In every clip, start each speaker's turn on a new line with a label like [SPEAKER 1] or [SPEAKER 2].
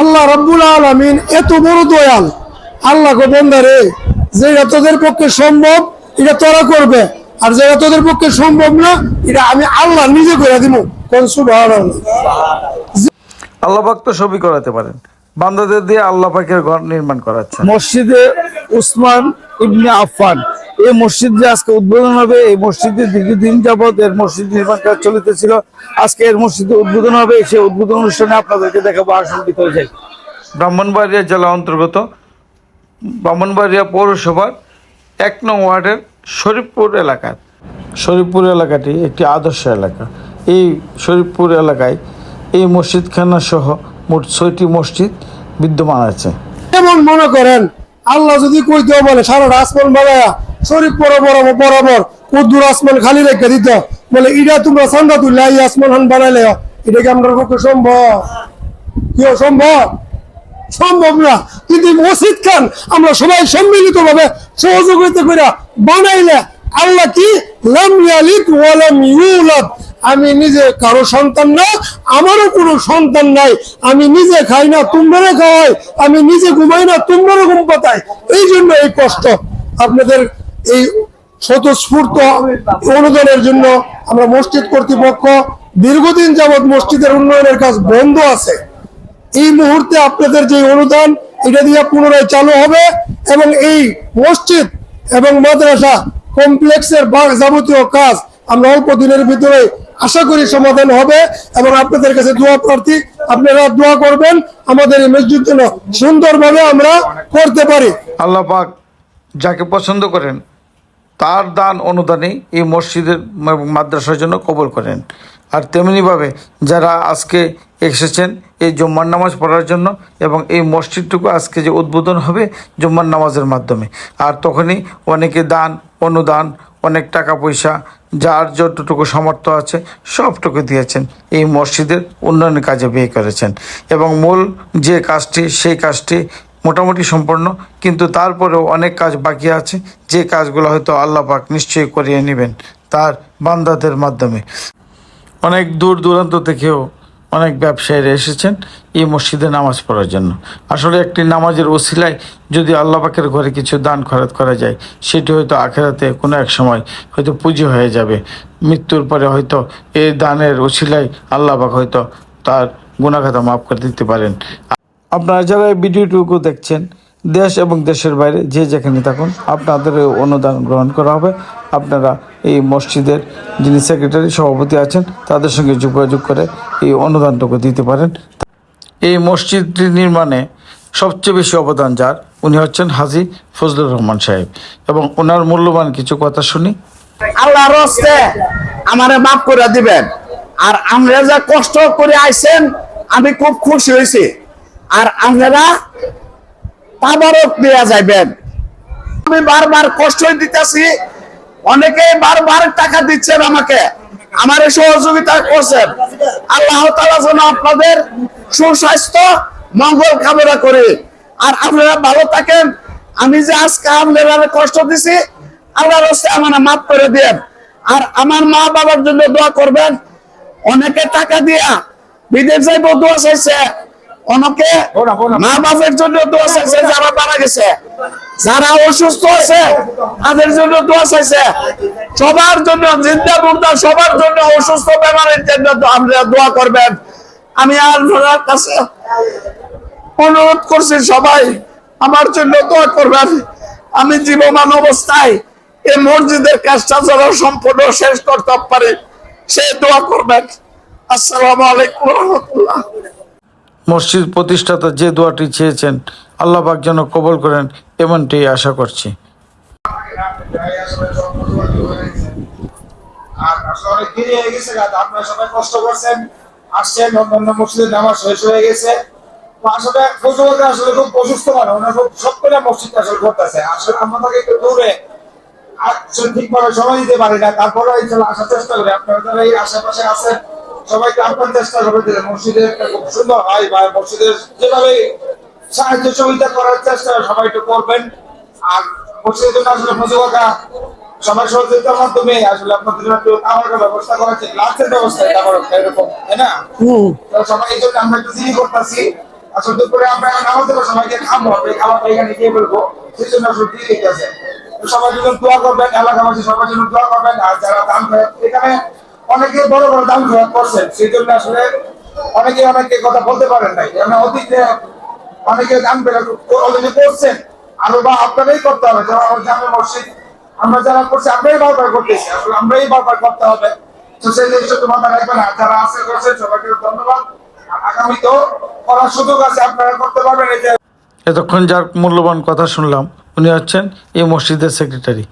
[SPEAKER 1] আল্লাহ রব্বুল আলমিন এত বড় দয়াল। আল্লাহ গো বন্দারে যেটা তোদের পক্ষে সম্ভব এটা তোরা করবে। আর যেটা তোদের পক্ষে সম্ভব না এটা আমি আল্লাহ নিজে করে দিব।
[SPEAKER 2] আল্লাহ পাক তো সবই করাতে পারেন। বান্দাদের দিয়ে আল্লাহ পাকের ঘর নির্মাণ করাচ্ছেন।
[SPEAKER 3] মসজিদে উসমান ইবনে আফফান এই মসজিদ যে আজকে উদ্বোধন হবে এই মসজিদে দীর্ঘদিন যাবত এর মসজিদ নির্মাণ কাজ চলিতেছিল। আজকে এর মসজিদে উদ্বোধন হবে সেই উদ্বোধন অনুষ্ঠানে আপনাদেরকে দেখাবো আসন ভিতরে যাই।
[SPEAKER 2] ব্রাহ্মণবাড়িয়া জেলা অন্তর্গত ব্রাহ্মণবাড়িয়া পৌরসভার এক নং ওয়ার্ডের শরীফপুর এলাকার। শরীফপুর এলাকাটি একটি আদর্শ এলাকা। এই শরীফপুর এলাকায় এই মসজিদখানা সহ মোট ছয়টি মসজিদ বিদ্যমান আছে।
[SPEAKER 1] যেমন মনে করেন আল্লাহ যদি কইতেও বলে সারা আসমান বানায়া শরীফ বরাবর বরাবর কুদ্দুর আসমান খালি রেখে দিত। বলে এটা তোমরা চান্দা তুললে এই আসমান হান বানাইলে। এটা কি আমরা পক্ষে সম্ভব। কি সম্ভব? সম্ভব না। কিন্তু মসজিদ খান আমরা সবাই সম্মিলিত ভাবে সহযোগিতা করে বানাইলে, আল্লাহ কি? আমি নিজে কারও সন্তান না, আমারও কোনো সন্তান নাই। আমি নিজে খাই না তোমরা খাওয়াই। আমি নিজে ঘুমাই না তোমরা ঘুম পাতাই এই জন্য এই কষ্ট। আপনাদের এই স্বতঃস্ফূর্ত অনুদানের জন্য আমরা মসজিদ কর্তৃপক্ষ দীর্ঘদিন যাবৎ মসজিদের উন্নয়নের কাজ বন্ধ আছে। এই মুহূর্তে আপনাদের যে অনুদান, এটা দিয়ে পুনরায় চালু হবে এবং এই মসজিদ এবং মাদ্রাসা কমপ্লেক্সের যাবতীয় কাজ আমরা অল্প দিনের ভিতরে আশা করি সমাধান হবে এবং আপনাদের কাছে দোয়া প্রার্থী, আপনারা দোয়া করবেন, আমাদের এই মসজিদ যেন সুন্দরভাবে আমরা করতে পারি।
[SPEAKER 2] আল্লাহ পাক যাকে পছন্দ করেন তার দান অনুদানে এই মসজিদের মাদ্রাসার জন্য কবল করেন। আর তেমনিভাবে যারা আজকে এসেছেন এই জুম্মার নামাজ পড়ার জন্য এবং এই মসজিদটুকু আজকে যে উদ্বোধন হবে জুম্মার নামাজের মাধ্যমে। আর তখনই অনেকে দান, অনুদান, অনেক টাকা পয়সা, যার যতটুকু সামর্থ্য আছে সবটুকু দিয়েছেন। এই মসজিদের উন্নয়নের কাজে ব্যয় করেছেন। এবং মূল যে কাজটি, সেই কাজটি মোটামুটি সম্পন্ন, কিন্তু তারপরেও অনেক কাজ বাকি আছে। যে কাজগুলো হয়তো আল্লাহ পাক নিশ্চয়ই করিয়ে নেবেন তার বান্দাদের মাধ্যমে। অনেক দূর দূরান্ত থেকেও অনেক ব্যবসায়ীরা এসেছেন এই মসজিদে নামাজ পড়ার জন্য। আসলে একটি নামাজের ওসিলায় যদি আল্লাহ পাকের ঘরে কিছু দান খরচ করা যায়, সেটি হয়তো আখেরাতে কোনো এক সময় হয়তো পুঁজি হয়ে যাবে। মৃত্যুর পরে হয়তো এই দানের ওসিলায় আল্লাহ পাক হয়তো তার গুণাখাতা মাফ করে দিতে পারেন। আপনারা যারা এই ভিডিওটুকু দেখছেন, দেশ এবং দেশের বাইরে যে যেখানে থাকুন আপনাদের অনুদান গ্রহণ করা হবে। আপনারা এই মসজিদের যিনি সেক্রেটারি, সভাপতি আছেন, তাদের সঙ্গে যোগাযোগ করে এই অনুদানটুকু দিতে পারেন। এই মসজিদটি নির্মাণে সবচেয়ে বেশি অবদান যার, উনি হচ্ছেন হাজি ফজলুর রহমান সাহেব। এবং ওনার মূল্যবান কিছু কথা শুনি।
[SPEAKER 4] আল্লাহ হস্তে আমারে মাফ করে দিবেন। আর আমরা যা কষ্ট করে আইছেন, আমি খুব খুশি হয়েছি। আর আপনারা তাবারক দেওয়া যাইবেন। আমি বারবার কষ্ট দিতেছি অনেকে বারবার টাকা দিচ্ছেন আমাকে। আমার সহযোগিতা করছেন। আল্লাহ তালা যেন আপনাদের সুস্বাস্থ্য মঙ্গল কামনা করে। আর আপনারা ভালো থাকেন। আমি যে আজকে আপনারা কষ্ট দিছি আল্লাহর হস্তে আমার মাফ করে দেন। আর আমার মা বাবার জন্য দোয়া করবেন। অনেকে টাকা দিয়া বিদেশ যাইব, দোয়া চাইছে। অনেকে মা বাবার জন্য দোয়া চাইছে যারা মারা গেছে। যারা অসুস্থ আছে তাদের জন্য দোয়া চাইছে। সবার জন্য জিন্দা মুর্দা সবার জন্য অসুস্থ বেমারের জন্য আপনারা দোয়া করবেন। আমি আপনার কাছে অনুরোধ করছি সবাই আমার জন্য দোয়া করবেন। আমি জীবমান অবস্থায় এই মসজিদের কাজটা যেন সম্পূর্ণ শেষ করতে পারি সে দোয়া করবেন। আসসালামু আলাইকুম রহমতুল্লাহ।
[SPEAKER 2] মসজিদ প্রতিষ্ঠাতা যে দোয়াটি চেয়েছেন, আল্লাহ পাক যেন কবল করেন এমনটি আশা করছি।
[SPEAKER 5] আর অনেক দেরি হয়ে গেছে সবাই কষ্ট করছেন, আসছেন নামাজ শেষ হয়ে গেছে। আসলে আসলে অসুস্থ সব করে মসজিদ করতেছে। আসলে ঠিকভাবে সময় দিতে পারি না তারপরে আসার চেষ্টা করি। আপনারা যারা এই আশেপাশে আছেন সবাইকে আপনার চেষ্টা করবেন যে মসজিদের একটা খুব সুন্দর হয় বা মসজিদের যেভাবে সাহায্য সহযোগিতা করার চেষ্টা সবাই একটু করবেন। আর মসজিদের জন্য আসলে ফজলকা সবাই সহযোগিতার মাধ্যমে আসলে আপনাদের জন্য খাবারের ব্যবস্থা করা হচ্ছে লাঞ্চের ব্যবস্থা খাবার এরকম তাই না? সবাই এই জন্য আমরা একটু করতেছি। আসলে দুপুরে আমরা সবাইকে খাব খাবারটা এখানে দিয়ে বলব সেই জন্য আসলে দিয়ে দিতে আছে তো সবাই জন্য দোয়া করবেন এলাকাবাসী সবার জন্য দোয়া করবেন। আর যারা দান করে এখানে অনেকে বড় বড় দান খরচ করছেন সেই জন্য আসলে অনেকে অনেকে কথা বলতে পারেন নাই। যেমন অতীতে অনেকে করে অলরেডি করছেন। আরও বা আপনারাই করতে হবে যেমন আমার জামে মসজিদ, আমরা যারা করছি, আমরাই বারবার করতেছি। আসলে আমরাই বারবার করতে হবে। তো সেই জিনিসটা তো মাথায় রাখবেন আর যারা আছে করছেন, সবাইকে ধন্যবাদ। আর আগামীতেও করার সুযোগ আছে, আপনারা করতে পারবেন এই যে
[SPEAKER 2] এতক্ষণ যার মূল্যবান কথা শুনলাম, উনি হচ্ছেন এই মসজিদের সেক্রেটারি।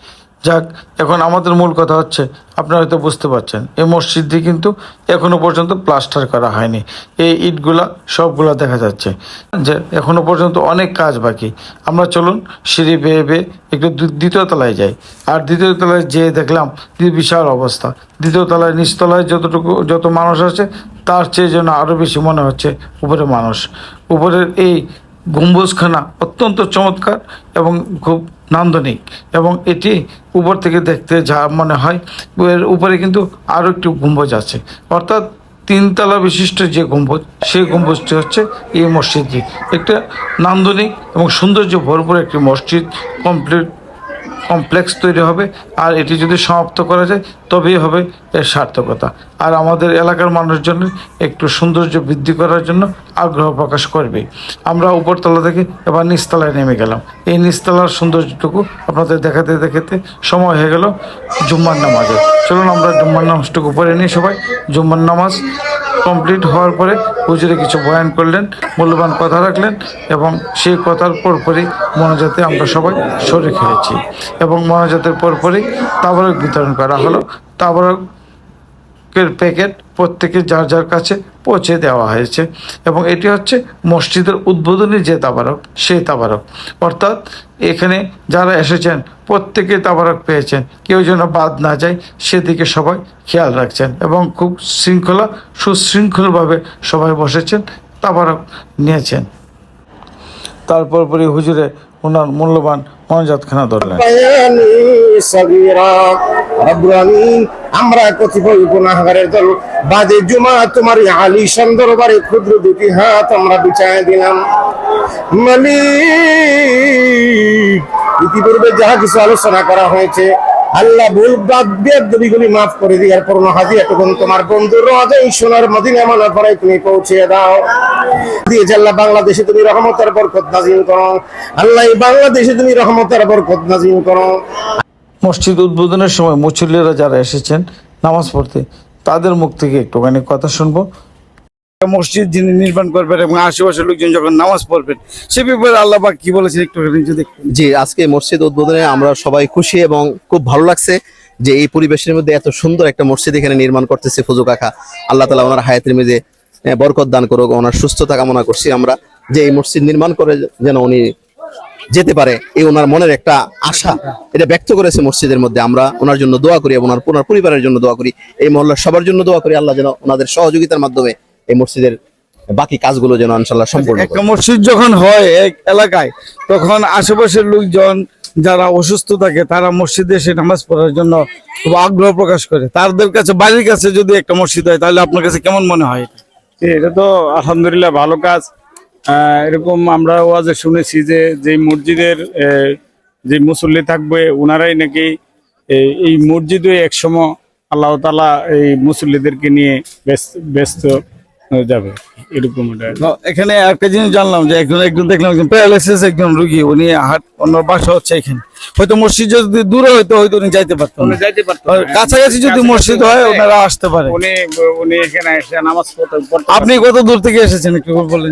[SPEAKER 2] যাক, এখন আমাদের মূল কথা হচ্ছে, আপনারা হয়তো বুঝতে পারছেন, এই মসজিদটি কিন্তু এখনও পর্যন্ত প্লাস্টার করা হয়নি। এই ইটগুলা, সবগুলা দেখা যাচ্ছে। যে এখনও পর্যন্ত অনেক কাজ বাকি। আমরা চলুন সিঁড়ি বেয়ে বেয়ে একটু দ্বিতীয় তলায় যাই। আর দ্বিতীয় তলায় যেয়ে দেখলাম বিশাল অবস্থা। দ্বিতীয় তলায় নিচতলায় যতটুকু, যত মানুষ আছে, তার চেয়ে যেন আরও বেশি মনে হচ্ছে উপরে মানুষ। উপরের এই গম্বুজখানা অত্যন্ত চমৎকার এবং খুব নান্দনিক এবং এটি উপর থেকে দেখতে যা মনে হয়, এর উপরে কিন্তু আরও একটি গম্বুজ আছে। অর্থাৎ তিনতলা বিশিষ্ট যে গম্বুজ, সেই গম্বুজটি হচ্ছে এই মসজিদটি। একটা নান্দনিক এবং সৌন্দর্য ভরপুর একটি মসজিদ কমপ্লিট কমপ্লেক্স তৈরি হবে। আর এটি যদি সমাপ্ত করা যায়, তবেই হবে এর সার্থকতা। আর আমাদের এলাকার মানুষজন একটু সৌন্দর্য বৃদ্ধি করার জন্য আগ্রহ প্রকাশ করবে আমরা উপরতলা থেকে এবার নিচতলায় নেমে গেলাম। এই নিচতলার সৌন্দর্যটুকু আপনাদের দেখাতে দেখাতে সময় হয়ে গেল জুম্মার নামাজের। চলুন আমরা জুম্মার নামাজটুকু পড়ে নিই সবাই। জুম্মার নামাজ কমপ্লিট হওয়ার পরে হুজুরে কিছু বয়ান করলেন, মূল্যবান কথা রাখলেন এবং সেই কথার পরপরই মনোজাতে আমরা সবাই শরীর খেয়েছি এবং মনোজাতের পরপরই তাবরক বিতরণ করা হলো। তাবরকের প্যাকেট প্রত্যেকে যার যার কাছে পৌঁছে দেওয়া হয়েছে এবং এটি হচ্ছে মসজিদের উদ্বোধনী যে তাবারক, সেই তাবারক। অর্থাৎ এখানে যারা এসেছেন, প্রত্যেকে তাবারক পেয়েছেন। কেউ যেন বাদ না যায়, সেদিকে সবাই খেয়াল রাখছেন এবং খুব শৃঙ্খলা, সুশৃঙ্খলভাবে সবাই বসেছেন, তাবারক নিয়েছেন। তারপর পরে হুজুরে ওনার মূল্যবান মনোজাতখানা ধরলেন।
[SPEAKER 6] আমরা কতিপয় গুণাহারের দল। বাদে জুমা তোমার আলিশান দরবারে ক্ষুদ্র দুটি হাত আমরা বিচায় দিলাম। মালিক, ইতিপূর্বে যাহা কিছু আলোচনা করা হয়েছে আল্লাহ ভুল বাদ বেদবিগুলি মাফ করে দিয়ার পূর্ণ হাদিয়াটুকুন তোমার বন্ধুর রাজাই সোনার মদিনা মানা পরে তুমি পৌঁছে দাও। দিয়ে আল্লাহ বাংলাদেশে তুমি রহমতের বরকত নাজিল করো। আল্লাহ এই বাংলাদেশে তুমি রহমতের বরকত নাজিল করো।
[SPEAKER 2] মসজিদ উদ্বোধনের সময় মুসল্লিরা যারা এসেছেন নামাজ পড়তে, তাদের মুখ থেকে একটুখানি কথা শুনব।
[SPEAKER 3] মসজিদ যিনি নির্মাণ করবেন এবং আশেপাশের লোকজন যখন নামাজ পড়বেন সে ব্যাপারে আল্লাহবাক কি বলেছেন একটু
[SPEAKER 7] জি আজকে মসজিদ উদ্বোধনে আমরা সবাই খুশি এবং খুব ভালো লাগছে যে এই পরিবেশের মধ্যে এত সুন্দর একটা মসজিদ এখানে নির্মাণ করতেছে ফুজু কাকা। আল্লাহ তালা ওনার হায়াতের আহ, বরকত দান করুক ওনার সুস্থতা কামনা করছি আমরা যে এই মসজিদ নির্মাণ করে যেন উনি যেতে পারে এই ওনার মনের একটা আশা। এটা ব্যক্ত করেছে মসজিদের মধ্যে আমরা ওনার জন্য দোয়া করি এবং ওনার পরিবারের জন্য দোয়া করি। এই মহল্লার সবার জন্য দোয়া করি আল্লাহ যেন ওনাদের সহযোগিতার মাধ্যমে এই মসজিদের বাকি কাজগুলো যেন ইনশাল্লাহ সম্পূর্ণ
[SPEAKER 3] একটা মসজিদ যখন হয় এক এলাকায় তখন আশেপাশের লোকজন যারা অসুস্থ থাকে তারা মসজিদে এসে নামাজ পড়ার জন্য খুব আগ্রহ প্রকাশ করে। তাদের কাছে বাড়ির কাছে যদি একটা মসজিদ হয় তাহলে আপনার কাছে কেমন মনে হয়
[SPEAKER 8] এটা? তো আলহামদুলিল্লাহ ভালো কাজ। আহ, এরকম আমরা ওয়াজে শুনেছি যে যে মসজিদের যে মুসল্লি থাকবে ওনারাই নাকি এই- এই মসজিদে একসময় আল্লাহ তালা এই মুসল্লিদেরকে নিয়ে ব্যস্ত ব্যস্ত যাবে। এরকম
[SPEAKER 3] এখানে একটা জিনিস জানলাম যে একজন একজন দেখলাম একজন প্যারালাইসিস একজন রুগী, উনি হাট অন্য বাসা হচ্ছে এখানে। হয়তো মসজিদ যদি দূরে হয়তো হয়তো উনি যাইতে পারতেন
[SPEAKER 8] যাইতে পারতো
[SPEAKER 3] কাছাকাছি যদি মসজিদ হয় ওনারা আসতে পারে।
[SPEAKER 8] উনি উনি এখানে এসে নামাজ পড়তে পড়তে
[SPEAKER 3] আপনি কত দূর থেকে এসেছেন একটু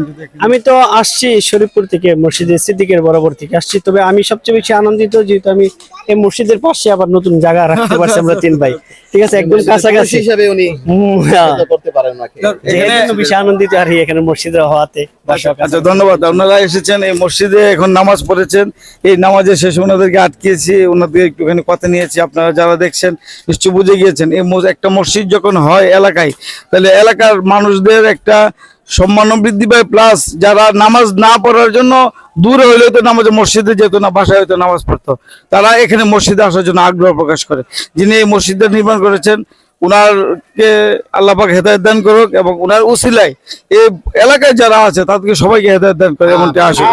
[SPEAKER 3] যদি
[SPEAKER 9] আমি তো আসছি শরীফপুর থেকে মসজিদে সিদ্দিকের বরাবর থেকে আসছি। তবে আমি সবচেয়ে বেশি আনন্দিত যেহেতু আমি এই মসজিদের পাশে আবার নতুন জায়গা রাখতে পারছি আমরা তিন ভাই। ঠিক আছে একদম কাছাকাছি।
[SPEAKER 7] হিসাবে উনি
[SPEAKER 9] হ্যাঁ।
[SPEAKER 7] করতে পারেন
[SPEAKER 9] যে বেশি আনন্দিত আর এখানে মসজিদে হওয়াতে।
[SPEAKER 3] আচ্ছা ধন্যবাদ। আপনারা এসেছেন এই মসজিদে এখন নামাজ পড়েছেন। এই নামাজের শেষে ওনাদেরকে আটকিয়েছি ওনাদের একটুখানি কথা নিয়েছি। আপনারা যারা দেখছেন নিশ্চয় বুঝে গিয়েছেন এই একটা মসজিদ যখন হয় এলাকায় তাহলে এলাকার মানুষদের একটা
[SPEAKER 2] সম্মান বৃদ্ধি পায় প্লাস যারা নামাজ না পড়ার জন্য দূরে হইলে তো নামাজ মসজিদে যেত না বাসায় হয়তো নামাজ পড়তো। তারা এখানে মসজিদে আসার জন্য আগ্রহ প্রকাশ করে। যিনি এই মসজিদটা নির্মাণ করেছেন উনারকে আল্লাহ পাক হেদায়ত দান করুক এবং উনার উসিলায় এই এলাকায় যারা আছে তাদেরকে সবাইকে হেদায়ত দান করে এমনটি করি।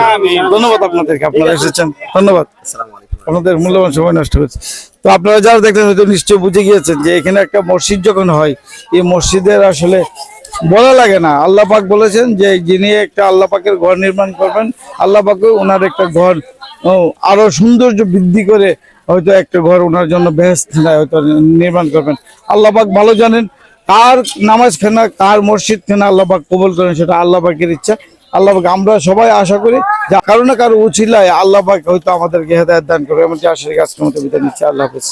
[SPEAKER 2] ধন্যবাদ আপনাদেরকে আপনারা এসেছেন। ধন্যবাদ। আপনাদের মূল্যবান সময় নষ্ট হয়েছে। তো আপনারা যারা দেখলেন হয়তো নিশ্চয় বুঝে গিয়েছেন যে এখানে একটা মসজিদ যখন হয়, এই মসজিদের আসলে বলা লাগে না। আল্লাহ পাক বলেছেন যে যিনি একটা আল্লাহ পাকের ঘর নির্মাণ করবেন, আল্লাহ পাকে ওনার একটা ঘর আরও সৌন্দর্য বৃদ্ধি করে হয়তো একটা ঘর ওনার জন্য বেহেস্ত হয়তো নির্মাণ করবেন। আল্লাহ পাক ভালো জানেন কার নামাজ খানা কার মসজিদ খানা আল্লাহ পাক কবুল করেন, সেটা আল্লাহ পাকের ইচ্ছা। আল্লাহ আমরা সবাই আশা করি যে কারও না কারও উচিলায় আল্লাহ হয়তো আমাদেরকে হেদায়ত দান করবে, এমনকি আশা রেখে ক্ষমতা মতো বিদায় নিচ্ছে, আল্লাহ হাফিজ।